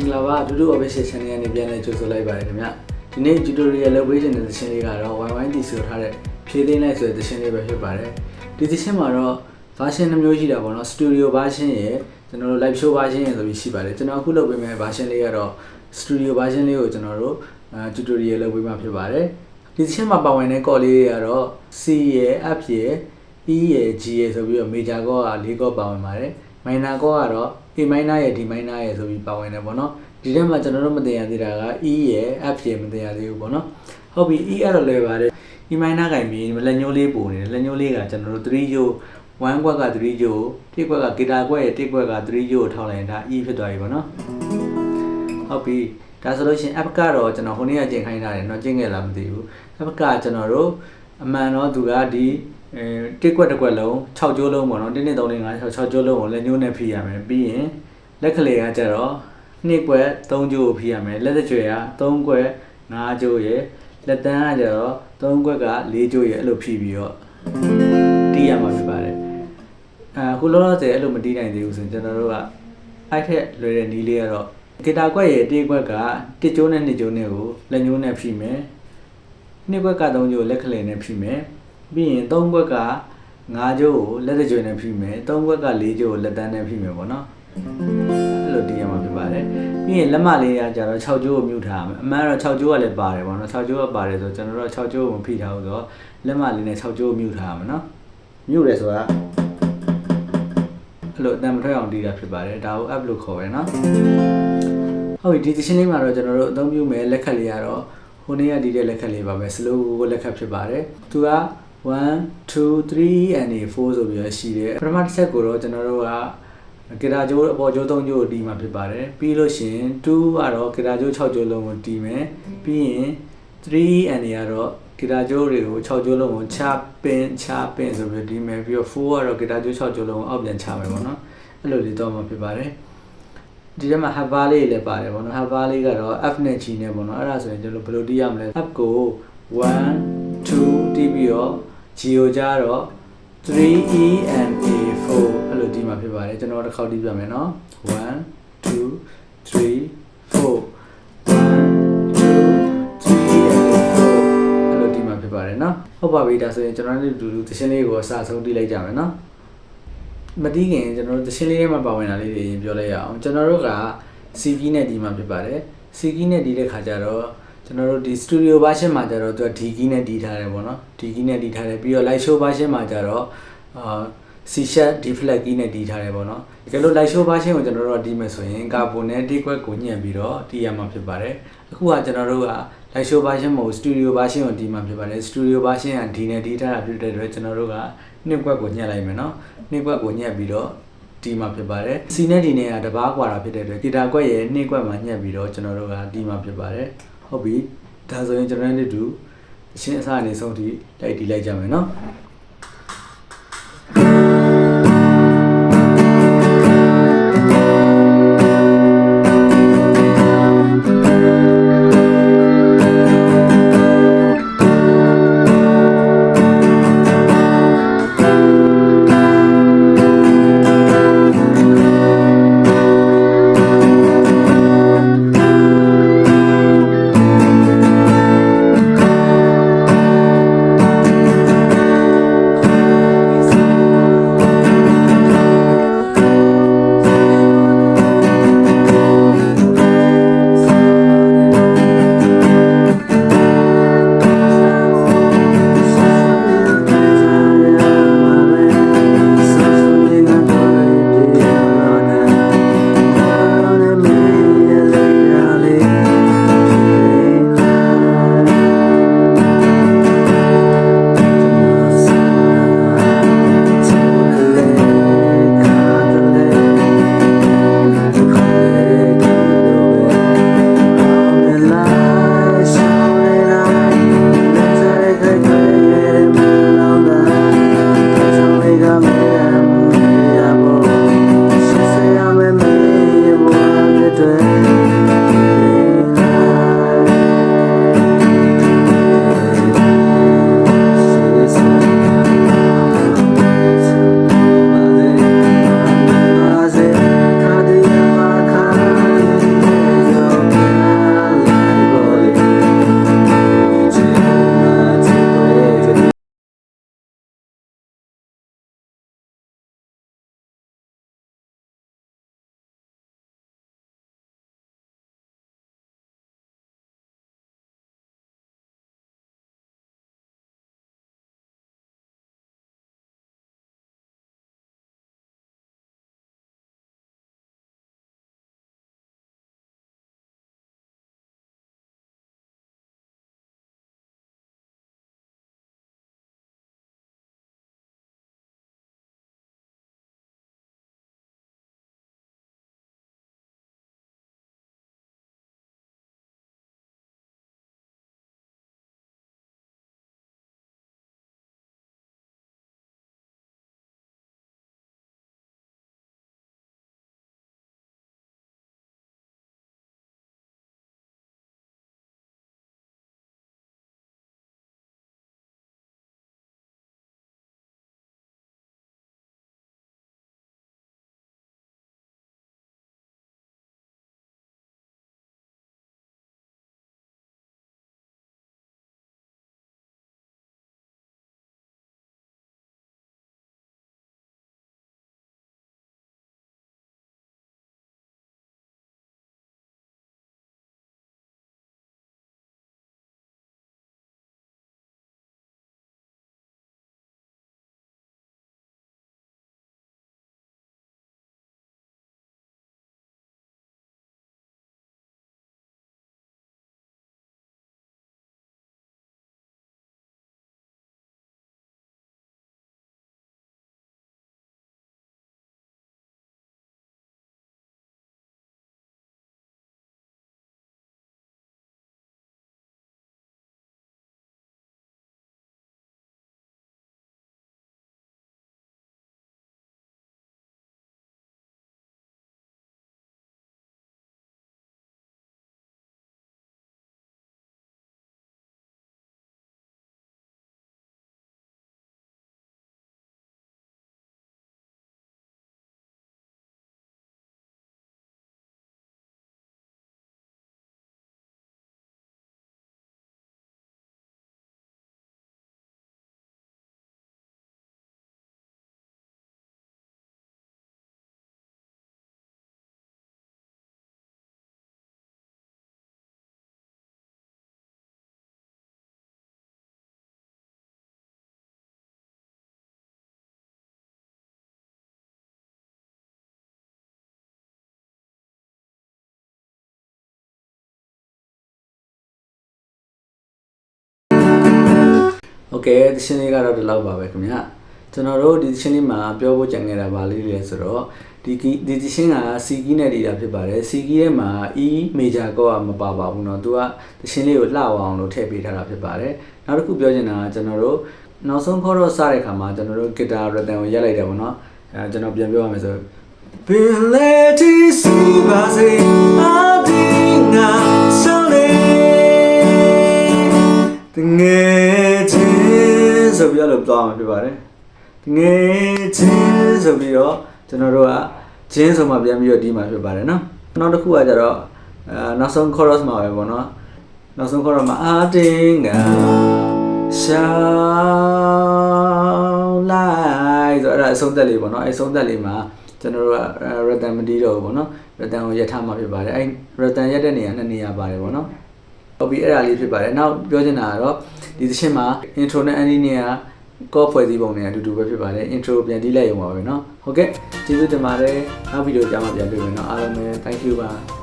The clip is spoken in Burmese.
င်္ဂလာပါဒူဒူ official channel ကနေပြန်လည်ကြိုဆိုလိုက်ပါတယ်ခင်ဗျဒီနေ့ tutorial လုပ်ပေးခြင်းတဲ့သရှင်လေးကတော့ YY တည်ဆိုထားတဲ့ဖြည့်သိမ်းလိုက်ဆိုတဲ့သရှင်လေးပဲဖြစ်ပါတယ်ဒီသရှင်မှာတော့ version နှမျိုးရှိတာပေါ့နော် studio version ရယ်ကျွန်တော်တို့ live show version ရယ်ဆိုပြီးရှိပါတယ်ကျွန်တော်အခုလုပ်ပေးမယ့် version လေးကတော့ studio version လေးကိုကျွန်တော်တို့အဲ tutorial လုပ်ပေးမှာဖြစ်ပါတယ်ဒီသရှင်မှာပါဝင်တဲ့ call လေးတွေကတော့ C ရယ် F ရယ် E ရယ် G ရယ်ဆိုပြီးတော့ major ကောက၄ကောပါဝင်ပါတယ် minor ကောကတော့ A minor ရယ် D minor ရယ်ဆိုပြီးပါဝင်တယ်ပေါ့နော်ဒီထဲမှာကျွန်တော်တို့မသိရသေးတာက E ရယ် F ရယ်မသိရသေးဘူးပေါ့နော်ဟုတ်ပြီ E အဲ့တော့လွယ်ပါတယ် E minor ကင်ပြီးလက်ညှိုးလေးပုံနေတယ်လက်ညှိုးလေးကကျွန်တော်တို့3ရိုး1ကွက်က3ရိုးတစ်ကွက်ကဂီတာကွက်ရဲ့တစ်ကွက်က3ရိုးကိုထောက်လိုက်ရင်ဒါ E ဖြစ်သွားပြီပေါ့နော်ဟုတ်ပြီဒါဆိုလို့ရှိရင် F ကတော့ကျွန်တော်ဟိုနေ့ကကျင်ခိုင်းထားတယ်เนาะကျင်ခဲ့လားမသိဘူး F ကကျွန်တော်တို့အမှန်တော့သူကဒီ အဲတစ်ကွက်တစ်ကွက်လုံး6ကျိုးလုံးပေါ့နော်1 2 3 4 5 6 6ကျိုးလုံးကိုလက်ညှိုးနဲ့ဖိရမယ်ပြီးရင်လက်ကလေးကကျတော့2ကွက်3ကျိုးကိုဖိရမယ်လက်သက်ကြွယ်က3ကွက်5ကျိုးရယ်လက်တန်းကကျတော့3ကွက်က4ကျိုးရယ်အဲ့လိုဖိပြီးတော့တီးရမှာဖြစ်ပါတယ်အခုလောလောဆယ်အဲ့လိုမတီးနိုင်သေးဘူးဆိုရင်ကျွန်တော်တို့ကအဲ့ထက်လွယ်တဲ့နီးလေးကတော့ဂီတာကွက်ရဲ့တေးကွက်ကတစ်ကျိုးနဲ့နှစ်ကျိုးနဲ့ကိုလက်ညှိုးနဲ့ဖိမယ်နှစ်ခွက်က3ကျိုးလက်ခလည်နဲ့ဖိမယ် ပြီးရင်3ခွက်က5ကျိုးကိုလက်တကြွယ်နဲ့ဖိမယ်3ခွက်က4ကျိုးကိုလက်တန်းနဲ့ဖိမယ်ပေါ့နော်အဲ့လိုတည်ရမှာဖြစ်ပါတယ်ပြီးရင်လက်မလေးကကြတော့6ကျိုးကိုမြုပ်ထားရမယ်အမှန်တော့6ကျိုးကလည်းပါတယ်ပေါ့နော်6ကျိုးကပါတယ်ဆိုကျွန်တော်တို့6ကျိုးကိုမဖိထားဘူးဆိုတော့လက်မလေးနဲ့6ကျိုးကိုမြုပ်ထားရမယ်နော်မြုပ်တယ်ဆိုတာအဲ့လိုအတန်မထွက်အောင်တည်တာဖြစ်ပါတယ်ဒါကို up လို့ခေါ်ပဲနော်ဟုတ်ပြီဒီသချင်းလေးမှာတော့ကျွန်တော်တို့အသုံးပြုမယ်လက်ခက်လေးကတော့ဟိုနေ့ကဒီတဲ့လက်ခက်လေးပါပဲ slow ကိုလက်ခက်ဖြစ်ပါတယ်သူက 1 2 3 and 4ဆိုပြီးတော့ရှိတယ်ပထမတစ်ချက်ကိုတော့ကျွန်တော်တို့ကဂီတာကျိုးအပေါ်ကျိုး3ကျိုးကိုတီးမှာဖြစ်ပါတယ်ပြီးလို့ရှိရင်2ကတော့ဂီတာကျိုး6ကျိုးလုံးကိုတီးမယ်ပြီးရင်3 and ကတော့ဂီတာကျိုးတွေကို6ကျိုးလုံးကိုချပင်ချပင်ဆိုပြီးတီးမယ်ပြီးတော့4ကတော့ဂီတာကျိုး6ကျိုးလုံးကိုအောက်ပြန်ချမယ်ပေါ့နော်အဲ့လိုလေးတော့မှာဖြစ်ပါတယ်ဒီထဲမှာ have bar လေးလည်းပါတယ်ပေါ့နော် have bar လေးကတော့ f နဲ့ g နဲ့ပေါ့နော်အဲ့ဒါဆိုရင်ကျွန်တော်ဘယ်လိုတီးရမလဲ f ကို1 2တီးပြီးတော့ g ကိုကြတော့ 3 e and a 4 အဲ့လိုတီးမှာဖြစ်ပါတယ်ကျွန်တော်တစ်ခေါက်တီးပြမယ်နော်1 2 3 4 1 2 3 and 4အဲ့လိုတီးမှာဖြစ်ပါတယ်နော်ဟုတ်ပါပြီဒါဆိုရင်ကျွန်တော်တို့တူတူသရှင်လေးကိုအစအဆုံးတီးလိုက်ကြမယ်နော်မတီးခင်ကျွန်တော်တို့သချင်းလေးထဲမှာပါဝင်တာလေးတွေရင်ပြောလိုက်ရအောင်ကျွန်တော်တို့က CV နဲ့ဒီမှာဖြစ်ပါတယ် CV နဲ့ဒီတဲ့ခါကျတော့ ကျွန်တော်တို့ဒီ studio version မှာကျတော့သူက D key နဲ့ဒီထားတယ်ပေါ့နော် D key နဲ့ဒီထားတယ်ပြီးတော့ live show version မှာကျတော့အာ C sharp D flat key နဲ့ဒီထားတယ်ပေါ့နော်တကယ်လို့ live show version ကိုကျွန်တော်တို့ကဒီမယ်ဆိုရင်ကာပုံနဲ့ဒီကွက်ကိုညှက်ပြီးတော့တီးရမှာဖြစ်ပါတယ်အခုကကျွန်တော်တို့က live show version မဟုတ် studio version ကိုဒီမှာဖြစ်ပါတယ် studio version ကဒီနဲ့ဒီထားတာဖြစ်တဲ့အတွက်ကျွန်တော်တို့ကနှစ်ကွက်ကိုညှက်လိုက်မယ်နော်နှစ်ကွက်ကိုညှက်ပြီးတော့ဒီမှာဖြစ်ပါတယ်။ C နဲ့ D နဲ့ကတဘာကွာတာဖြစ်တဲ့အတွက်ဂီတာကွက်ရဲ့နှိမ့်ကွက်မှာညှက်ပြီးတော့ကျွန်တော်တို့ကဒီမှာဖြစ်ပါတယ်။ ဟုတ်ပြီ။ဒါဆိုရင်ကျွန်တော်တို့တို့အရှင်းအစအနေဆုံးထိလိုက်တီးလိုက်ကြမယ်နော်။ โอเคသရှင်လေးကတော့ဒီလောက်ပါပဲခင်ဗျကျွန်တော်တို့ဒီသရှင်လေးမှာပြောဖို့ကြံခဲ့တာပါလေးလေဆိုတော့ဒီကီဒီသရှင်ကစီကီနဲ့တည်တာဖြစ်ပါတယ်စီကီထဲမှာ E major ကောကမပါပါဘူးเนาะသူကသရှင်လေးကိုလှအောင်လို့ထည့်ပေးထားတာဖြစ်ပါတယ်နောက်တစ်ခုပြောချင်တာကကျွန်တော်တို့နောက်ဆုံးခေါ်တော့စတဲ့ခါမှာကျွန်တော်တို့ဂီတာရတန်ကိုရက်လိုက်တယ်ပေါ့နော်အဲကျွန်တော်ပြန်ပြောရမယ်ဆိုပင်လေတီစီပါစေအဒီငါဆောင်းနေတငယ်ချင်း ဆိုပြီးတော့ပြောင်းမှာဖြစ်ပါတယ်တငယ်ချင်းဆိုပြီးတော့ကျွန်တော်တို့ကချင်းဆိုမှပြန်ပြီးတော့ဒီမှာဖြစ်ပါတယ်နော်နောက်တစ်ခုကကြတော့အဲနောက်ဆုံး chorus မှာပဲပေါ့နော်နောက်ဆုံး chorus မှာအတင်းကရှောင်းလိုက်ဆိုတော့အဲ့ဒါအဆုံးသက်လေးပေါ့နော်အဲ့အဆုံးသက်လေးမှာကျွန်တော်တို့ကရတန်မတီးတော့ဘူးပေါ့နော်ရတန်ကိုရက်ထားမှာဖြစ်ပါတယ်အဲ့ရတန်ရက်တဲ့နေရာနှစ်နေရာပါတယ်ပေါ့နော် ဟုတ်ပြီအဲ့ဒါလေးဖြစ်ပါတယ်နောက်ပြောချင်တာကတော့ဒီသချင်းမှာ intro နဲ့ ending နဲ့ကကောဖွဲ့စည်းပုံတွေအတူတူပဲဖြစ်ပါတယ် intro ပြန်တီးလိုက်ရုံပါပဲเนาะဟုတ်ကဲ့ကျေးဇူးတင်ပါတယ်နောက်ဗီဒီယိုကြားမှာပြန်တွေ့မယ်เนาะအားလုံးပဲ thank you ပါ